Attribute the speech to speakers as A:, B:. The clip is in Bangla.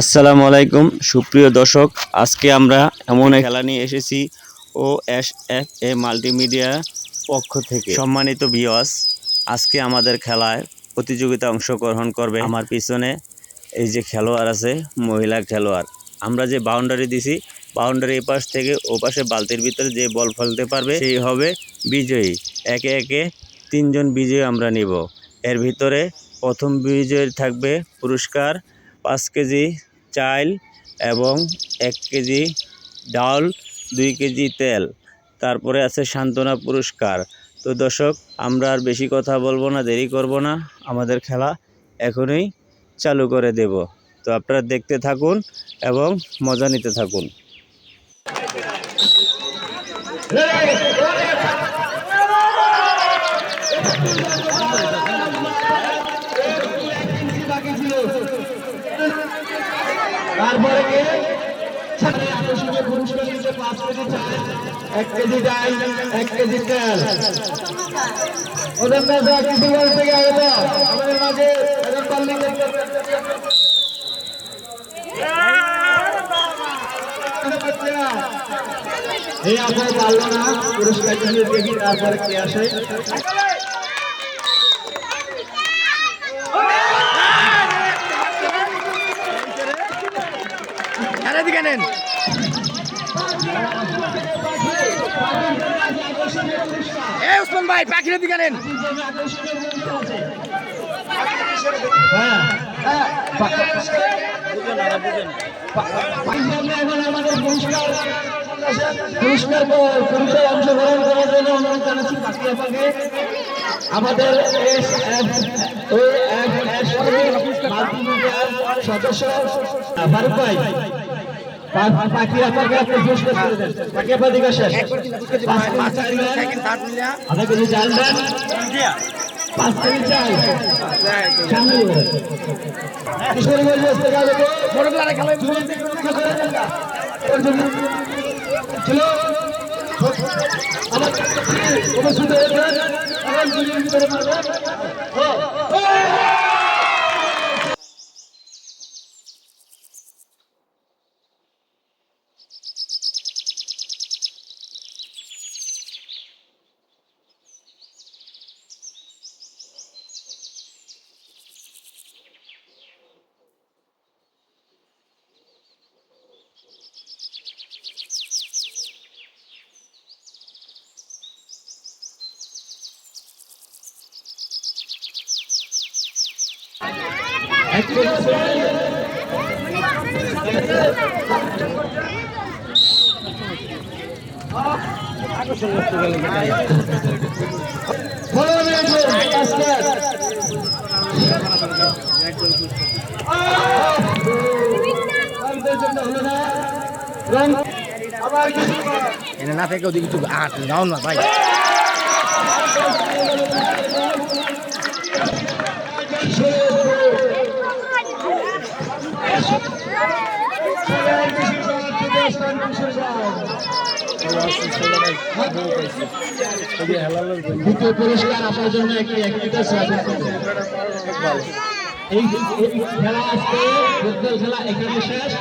A: আসসালামু আলাইকুম, সুপ্রিয় দর্শক, আজকে আমরা এমন এক খেলা নিয়ে এসেছি O S F A multimedia পক্ষ থেকে। সম্মানিত বিয়স আজকে আমাদের খেলায় প্রতিযোগিতা অংশগ্রহণ করবে আমার পিছনে এই যে খেলোয়াড় আছে, মহিলা খেলোয়াড়। আমরা যে বাউন্ডারি দিছি বাউন্ডারি এপাশ থেকে ও পাশে বালতির ভিতরে যে বল ফেলতে পারবে সেই হবে বিজয়ী। একে একে তিনজন বিজয়ী আমরা নিব। এর ভিতরে প্রথম বিজয়ী থাকবে পুরস্কার পাঁচ কেজি চাল এবং এক কেজি ডাল, দুই কেজি তেল। তারপরে আছে সান্ত্বনা পুরস্কার। তো দর্শক, আমরা আর বেশি কথা বলব না, দেরি করব না। আমাদের খেলা এখনই চালু করে দেব। তো আপনারা দেখতে থাকুন এবং মজা নিতে থাকুন
B: তারপরে কে ছাত্রী আকর্ষণীয় পুরস্কার নিচ্ছে পাঁচ কেজি চাল, এক কেজি এক কেজি তেল। ওদের কিছু বলতে গেলে তো আমাদের মাঝে এই আপনার পারল পুরস্কার তারপরে কে আসে।
C: খেলা দিকে নেন এ উসমান ভাই দিকে নেন
B: অংশগ্রহণ করার জন্য আমাদের সদস্য ভাই আধা কেজি চাল দেন। পাঁচ কেজি চাল। কিশোরগঞ্জ ছিল। আমার হয়েছেন এখন দুজন ভিতরে মারবেন ও, ও! এক কেজি চাল, বলো মেয়েদের, আজকের। রঙের জন্য হলো না। রং আবার কিছু
C: এনে না থেকে ওদিকে একটু আট যাও না ভাই।
B: দ্বিতীয় পুরস্কার আসার জন্য একটি এই খেলা আজকে ফুটবল খেলা এখানে শেষ।